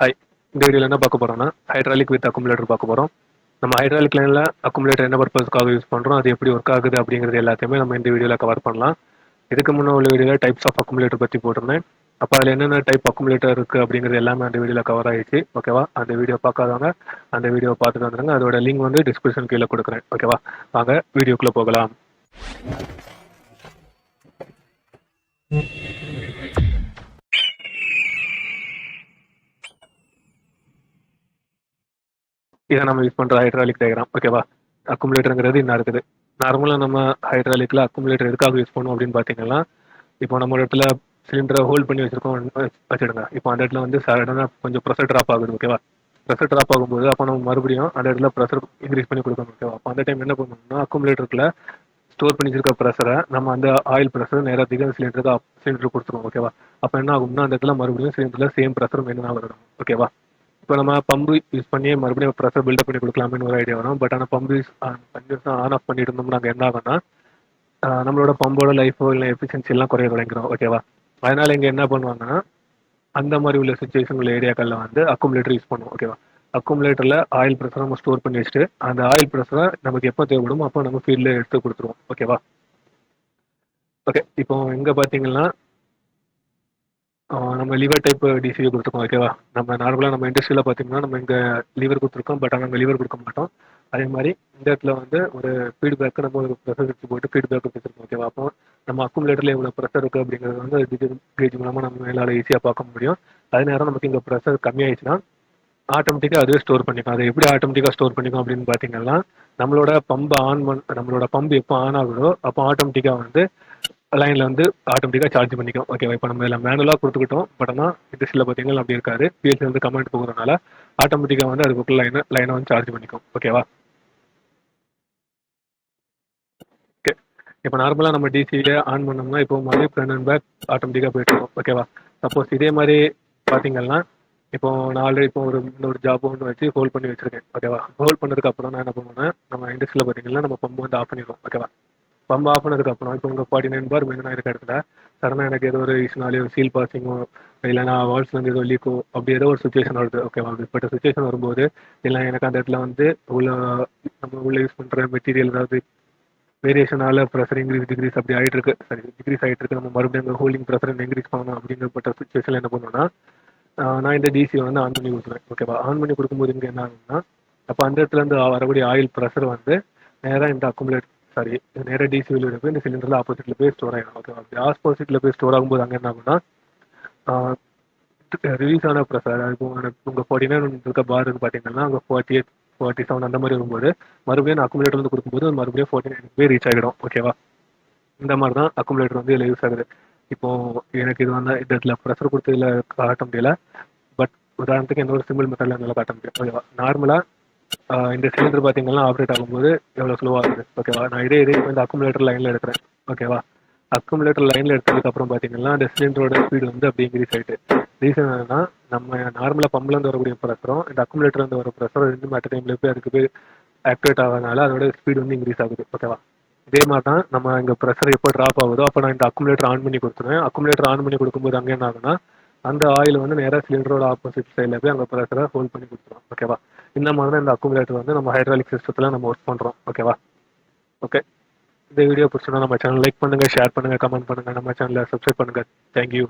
High இந்த வீடியோவில் என்ன பார்க்க போறோம்னா ஹைட்ராலிக் வித் அக்குமுலேட்டர் பார்க்க போகிறோம் நம்ம ஹைட்ராலிக் லைனில் அக்குமுலேட்டர் என்ன பர்பஸ்க்காக யூஸ் பண்ணுறோம் அது எப்படி ஒர்க் ஆகுது அப்படிங்கிறது எல்லாத்தையுமே நம்ம இந்த வீடியோவில் கவர் பண்ணலாம். இதுக்கு முன்னே உள்ள வீடியோவில் டைப்ஸ் ஆஃப் அக்குமுலேட்டர் பற்றி போட்டிருந்தேன். அப்போ அதில் என்னென்ன டைப் அக்குமுலேட்டர் இருக்குது அப்படிங்கிறது எல்லாமே அந்த வீடியோவில் கவர் ஆயிடுச்சு. ஓகேவா அந்த வீடியோ பார்க்காதவங்க அந்த வீடியோ பார்த்துட்டு வந்துருங்க. அதோட லிங்க் வந்து டிஸ்கிரிப்ஷன் கீழே கொடுக்குறேன். ஓகேவா வாங்க வீடியோக்குள்ளே போகலாம். இதை நம்ம யூஸ் பண்ணுற ஹைட்ராலிக் டயக்ராம் ஓகேவா அக்குமுலேட்டருங்கிறது இன்னும் இருக்குது நார்மலாக நம்ம ஹைட்ராலிக்கில் அக்குமுலேட்டர் எதுக்காக யூஸ் பண்ணுவோம் அப்படின்னு பார்த்தீங்கன்னா இப்போ நம்ம ஒரு இடத்துல சிலிண்டரை ஹோல்ட் பண்ணி வச்சிருக்கோம் வச்சுடுங்க. இப்போ அந்த இடத்துல வந்து சடனாக கொஞ்சம் ப்ரெஷர் ட்ராப் ஆகுது ஓகேவா ப்ரெஷர் ட்ராப் ஆகும்போது அப்போ நம்ம மறுபடியும் அந்த இடத்துல ப்ரெஷர் இன்க்ரீஸ் பண்ணி கொடுக்கணும் ஓகேவா அப்போ அந்த டைம் என்ன பண்ணணும்னா அக்குமுலேட்டருக்குள்ள ஸ்டோர் பண்ணி வச்சிருக்க ப்ரெஷரை நம்ம அந்த ஆயில் ப்ரெஷர் நேராக திக சிலிண்டருக்கு சிலிண்டர் கொடுத்துருவோம் ஓகேவா அப்போ என்ன ஆகும்னா அந்த இடத்துல மறுபடியும் சிலிண்டரில் சேம் ப்ரெஷர் மெயினாக வரணும் ஓகேவா இப்போ நம்ம பம்பு யூஸ் பண்ணி மறுபடியும் ப்ரெஷர் பில்டப் பண்ணி கொடுக்கலாம்னு ஒரு ஐடியா வரும். பட் ஆனால் பம்பு யூஸ் கண்டிப்பாக ஆன் ஆஃப் பண்ணிட்டு இருந்தோம்னா அங்கே என்ன ஆகும்னா நம்மளோட பம்போட லைஃபோ இல்லை எஃபிஷியன்சி எல்லாம் குறைய தொடங்கிறோம் ஓகேவா அதனால இங்கே என்ன பண்ணுவாங்கன்னா அந்த மாதிரி உள்ள சுச்சுவேஷன் உள்ள ஏரியாக்களில் வந்து அக்குமுலேட்டர் யூஸ் பண்ணுவோம். ஓகேவா அக்குமுலேட்டரில் ஆயில் ப்ரெஷரை நம்ம ஸ்டோர் பண்ணி வச்சுட்டு அந்த ஆயில் ப்ரெஷரை நமக்கு எப்போ தேவைப்படுமோ அப்போ நம்ம ஃபீல்டில் எடுத்து கொடுத்துருவோம். ஓகேவா ஓகே இப்போ எங்கே பார்த்தீங்கன்னா நம்ம லிவர் டைப் டிசிவி கொடுத்துருக்கோம் ஓகேவா நம்ம நார்மலாக நம்ம இண்டஸ்ட்ரியில் பார்த்தீங்கன்னா நம்ம இங்கே லிவர் கொடுத்துருக்கோம் பட் ஆனால் நம்ம லிவர் கொடுக்க மாட்டோம். அதே மாதிரி இந்த இடத்துல வந்து ஒரு ஃபீட்பேக்கு நம்ம ஒரு ப்ரெஷர் எடுத்து போட்டு ஃபீட்பேக் கொடுத்துருக்கோம் ஓகேவா அப்போ நம்ம அக்குமுலேட்டரில் எவ்வளோ ப்ரெஷர் இருக்குது அப்படிங்கிறது வந்து டிஜிட்டல் கேஜ் மூலமாக நம்ம மேலால் ஈஸியாக பார்க்க முடியும். அதே நேரம் நமக்கு இங்கே ப்ரெஷர் கம்மியாயிடுச்சுன்னா ஆட்டோமேட்டிக்காக அதுவே ஸ்டோர் பண்ணிக்கும் அதை எப்படி ஆட்டோமேட்டிக்காக ஸ்டோர் பண்ணிக்கும் அப்படின்னு பார்த்தீங்கன்னா நம்மளோட பம்பை ஆன் பண் நம்மளோட பம்பு எப்போ ஆன் ஆகுதோ அப்போ ஆட்டோமேட்டிக்காக வந்து லைனில் வந்து ஆட்டோமேட்டிக்காக சார்ஜ் பண்ணிக்கும். ஓகேவா இப்போ நம்ம இதில் மேனுவலாக கொடுத்துக்கிட்டோம். பட் ஆனால் இண்டஸ்ட்ரியில் பார்த்தீங்கன்னா அப்படி இருக்காது. பிஎஸ்சி வந்து கமெண்ட் போகிறதுனால ஆட்டோமேட்டிக்காக வந்து அதுக்குள்ள லைனை லைனை வந்து சார்ஜ் பண்ணிக்கும். ஓகேவா ஓகே இப்போ நார்மலாக நம்ம டிசியில் ஆன் பண்ணோம்னா இப்போ மாதிரி ஃப்ரண்ட் அண்ட் பேக் ஆட்டோமேட்டிக்காக போயிட்டு இருக்கும். ஓகேவா சப்போஸ் இதே மாதிரி பார்த்தீங்கன்னா இப்போ நான் ஆல்ரெடி இப்போ ஒரு இன்னொரு ஜாப் ஒன்று வச்சு ஹோல்ட் பண்ணி வச்சிருக்கேன். ஓகேவா ஹோல்ட் பண்ணதுக்கு அப்புறம் நான் என்ன பண்ணுவேன்னா நம்ம இண்டஸ்ட்ரியில் பார்த்தீங்கன்னா நம்ம பம்பு வந்து ஆஃப் பண்ணிடுவோம். ஓகேவா பம்ப் ஆஃப் பண்ணதுக்கு அப்புறம் இப்போ உங்கள் ஃபார்ட்டி நைன் பார் மெயினாக இருக்க இடத்துல சடனாக எனக்கு ஏதோ ஒரு இஷ்யூனாலே ஒரு சீல் பாசிங்கோ இல்லைனா வால்ஸ் ஏதோ லீக்கோ அப்படி ஏதோ ஒரு சுச்சுவேஷன் வருது. ஓகேவா இப்பட்ட சுச்சுவேஷன் வரும்போது இல்லை எனக்கு அந்த இடத்துல வந்து உள்ள நம்ம உள்ள யூஸ் பண்ணுற மெட்டீரியல் ஏதாவது வேரியேஷனால ப்ரெஷர் இன்க்ரீஸ் டிகிரீஸ் அப்படி ஆகிட்டு இருக்கு. சரி டிகிரீஸ் ஆகிட்டு இருக்கு. நம்ம மறுபடியும் அந்த ஹோல்டிங் ப்ரெஷர் இன்க்ரீஸ் பண்ணணும் அப்படிங்கப்பட்ட சுச்சுவேஷன் என்ன பண்ணுவோம்னா நான் இந்த டிசியை வந்து ஆன் பண்ணி கொடுத்துருவேன். ஓகேவா ஆன் பண்ணி கொடுக்கும்போது இங்கே என்ன ஆகும்னா அப்போ அந்த இடத்துல இருந்து வரக்கூடிய ஆயில் ப்ரெஷர் வந்து நேராக இந்த அக்குமுலேட் சாரி நேராக டிசி வெளியே போய் இந்த சிலிண்டரில் ஆப்போசிட்டில் போய் ஸ்டோர் ஆகிடும் ஓகேவா அப்படி ஆப்போசிட்டில் போய் ஸ்டோர் ஆகும்போது அங்கே என்ன ஆகும்னா ரிலீஸ் ஆன ப்ரெஷர் இப்போ உங்கள் ஃபார்ட்டி நைன் இருக்க பார் இருக்கு பார்த்தீங்கன்னா அங்கே ஃபார்ட்டி எயிட் ஃபார்ட்டி செவன் அந்த மாதிரி வரும்போது மறுபடியும் நான் அக்குமுலேட்டர் வந்து கொடுக்கும்போது மறுபடியும் ஃபார்ட்டி நைன் போய் ரீச் ஆகிடும். ஓகேவா இந்த மாதிரி தான் அக்குமுலேட்டர் வந்து இதில் யூஸ் ஆகுது. இப்போ எனக்கு இது வந்து இந்த இடத்துல ப்ரெஷர் கொடுத்து இதில் காட்ட முடியல. பட் உதாரணத்துக்கு என்னோட சிம்பிள் மெத்தடில் என்னால் காட்ட முடியும். ஓகேவா நார்மலாக இந்த சிலிண்டர் பார்த்தீங்கன்னா ஆப்ரேட் ஆகும்போது எவ்வளோ ஸ்லோவாக இருக்குது ஓகேவா நான் இதே இதே இந்த அக்குமுலேட்டர் லைனில் எடுக்கிறேன். ஓகேவா அக்குமுலேட்டர் லைனில் எடுத்ததுக்கப்புறம் பார்த்தீங்கன்னா அந்த சிலிண்டரோட ஸ்பீடு வந்து அப்படியே இன்க்ரீஸ் ஆகிட்டு ரீசன் என்னன்னா நம்ம நார்மலாக பம்ப்லேருந்து வரக்கூடிய ப்ரெஷரும் இந்த அக்குமுலேட்டர்லேருந்து வர ப்ரெஷரும் ரெண்டு அட் டைமில் போய் அதுக்கு போய் ஆக்டிவேட் ஆகிறதுனால அதோட ஸ்பீடு வந்து இன்க்ரீஸ் ஆகுது. ஓகேவா இதே மாதிரி தான் நம்ம இங்கே ப்ரெஷர் எப்போ ட்ராப் ஆகுதோ அப்போ நான் இந்த அக்குமுலேட்டர் ஆன் பண்ணி கொடுத்துருவேன். அக்குமுலேட்டர் ஆன் பண்ணி கொடுக்கும்போது அங்கே என்ன ஆகுனா அந்த ஆயில் வந்து நேராக சிலிண்டரோட ஆப்போசிட் சைடில் போய் அங்கே ப்ரெஷரை ஹோல்ட் பண்ணி கொடுத்துரும். ஓகேவா இந்த மாதிரி தான் இந்த அக்குமுலேட்டர் வந்து நம்ம ஹைட்ராலிக் சிஸ்டத்தில் நம்ம ஒர்க் பண்ணுறோம் ஓகேவா ஓகே இந்த வீடியோ பிடிச்சோன்னா நம்ம சேனல் லைக் பண்ணுங்கள் ஷேர் பண்ணுங்கள் கமெண்ட் பண்ணுங்கள் நம்ம சேனலை சப்ஸ்கிரைப் பண்ணுங்கள் தேங்க்யூ